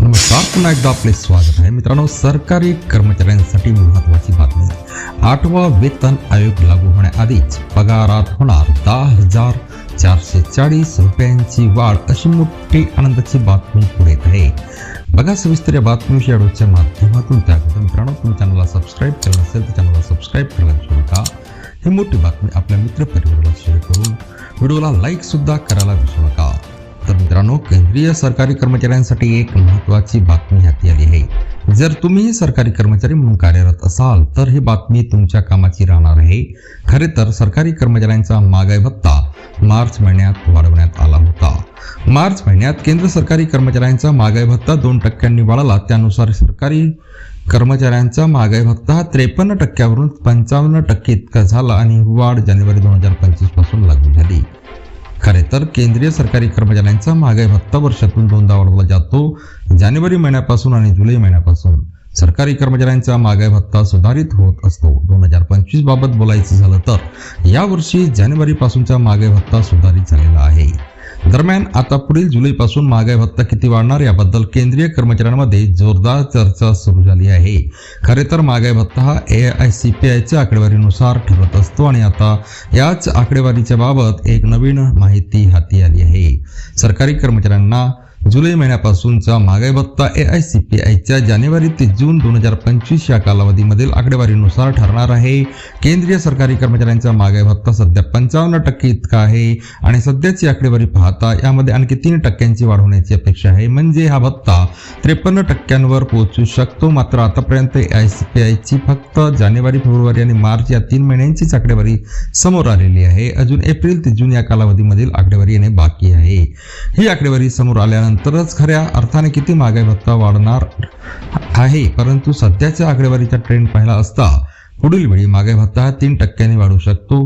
नमस्कार पुन्हा एकदा आपले स्वागत आहे. मित्रांनो सरकारी कर्मचाऱ्यांसाठी महत्वाची बातमी. आठवा वेतन आयोग लागू होण्याआधीच पगारात होणार दहा हजार चारशे चाळीस रुपयांची वाढ अशी मोठी आनंदाची बातमी पुढे येत आहे. बघा सविस्तर या बातमी शेडोच्या माध्यमातून त्या मित्रांनो तुम्ही चॅनलला सबस्क्राईब केलं असेल तर चॅनलला सबस्क्राईब करायला विसरू नका. ही मोठी बातमी आपल्या मित्रपरिवाराला शेअर करून व्हिडिओला लाईकसुद्धा करायला विसरू नका. मित्रांनो केंद्रीय सरकारी कर्मचाऱ्यांसाठी एक महत्त्वाची बातमी हाती आली आहे. जर तुम्ही सरकारी कर्मचारी म्हणून कार्यरत असाल तर ही बातमी तुमच्या कामाची राहणार आहे. खरे तर सरकारी कर्मचाऱ्यांचा महागाई भत्ता मार्च महिन्यात वाढवण्यात आला होता. मार्च महिन्यात केंद्र सरकारी कर्मचाऱ्यांचा महागाई भत्ता दोन टक्क्यांनी वाढला त्यानुसार सरकारी कर्मचाऱ्यांचा महागाई भत्ता हा त्रेपन्न टक्क्यावरून पंचावन्न टक्के इतका झाला आणि वाढ जानेवारी दोन हजार पंचवीसपासून लागू झाली. खरे तर केंद्रीय सरकारी कर्मचाऱ्यांचा महागाई भत्ता वर्षातून दोनदा वाढवला जातो जानेवारी महिन्यापासून आणि जुलै महिन्यापासून. सरकारी कर्मचाऱ्यांचा महागाई भत्ता सुधारित होत असतो. दोन हजार पंचवीस बाबत बोलायचं झालं तर यावर्षी जानेवारीपासूनचा महागाई भत्ता सुधारित झालेला आहे. दरम्यान आता पुढील जुलैपासून महागाई भत्ता किती वाढणार याबद्दल केंद्रीय कर्मचाऱ्यांमध्ये जोरदार चर्चा सुरू झाली आहे. खरे तर महागाई भत्ता हा ए आय सी पी आयच्या आकडेवारीनुसार ठरत असतो आणि आता याच आकडेवारीच्या बाबत एक नवीन माहिती हाती आली आहे. सरकारी कर्मचाऱ्यांना जुलै महिन्यापासूनचा महागाई भत्ता ए आय सी पी आयच्या जानेवारी ते जून दोन हजार पंचवीस या कालावधीमधील आकडेवारीनुसार ठरणार आहे. केंद्रीय सरकारी कर्मचाऱ्यांचा महागाई भत्ता सध्या पंचावन्न टक्के इतका आहे आणि सध्याची आकडेवारी पाहता यामध्ये आणखी तीन टक्क्यांची वाढ होण्याची अपेक्षा आहे. म्हणजे हा भत्ता त्रेपन्न टक्क्यांवर पोहोचू शकतो. मात्र आतापर्यंत ए आय सी पी आयची फक्त जानेवारी फेब्रुवारी आणि मार्च या तीन महिन्यांचीच आकडेवारी समोर आलेली आहे. अजून एप्रिल ते जून या कालावधीमधील आकडेवारी येणे बाकी आहे. ही आकडेवारी समोर आल्यानंतर नंतरच खऱ्या अर्थाने किती महागाई भत्ता वाढणार आहे? परंतु सध्याच्या आकडेवारीचा ट्रेंड पाहिला असता पुढील वेळी महागाई भत्ता हा तीन टक्क्यांनी वाढू शकतो.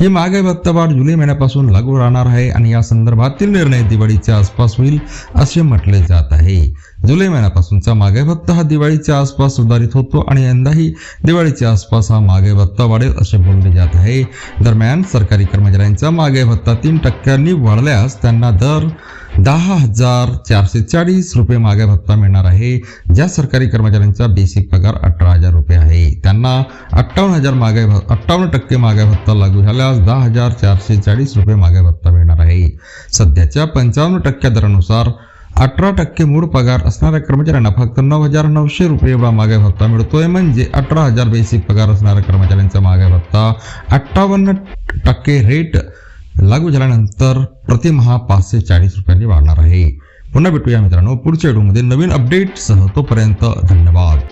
ही महागाई भत्ता वाढ जुलै महिन्यापासून लागू राहणार आहे आणि या संदर्भातील निर्णय दिवाळीच्या आसपास होईल असे म्हटले जात आहे. जुलै महिन्यापासूनचा महागाई भत्ता हा दिवाळीच्या आसपास सुधारित होतो आणि यंदाही दिवाळीच्या आसपास हा महागाई भत्ता वाढेल असे बोलले जात आहे. दरम्यान सरकारी कर्मचाऱ्यांचा महागाई भत्ता तीन टक्क्यांनी वाढल्यास त्यांना दर दहा हजार चारशे चाळीस रुपये मागे भत्ता मिळणार आहे. ज्या सरकारी कर्मचाऱ्यांचा बेसिक पगार अठरा हजार रुपये आहे. त्यांना अठ्ठावन्न हजार मागे अठ्ठावन्न टक्के मागे भत्ता लागू झाल्यास दहा हजार चारशे चाळीस रुपये मागे भत्ता मिळणार आहे. सध्याच्या पंचावन्न टक्क्या दरानुसार अठरा टक्के मूळ पगार असणाऱ्या कर्मचाऱ्यांना फक्त नऊ हजार नऊशे रुपये एवढा मागे भत्ता मिळतोय. म्हणजे अठरा हजार बेसिक पगार असणाऱ्या कर्मचाऱ्यांचा मागे भत्ता अठ्ठावन्न टक्के रेट लागू झाल्यानंतर प्रतिमहा पाचशे चाळीस रुपयांनी वाढणार आहे. पुन्हा भेटूया मित्रांनो पुढच्या व्हिडिओमध्ये नवीन अपडेटसह तोपर्यंत धन्यवाद.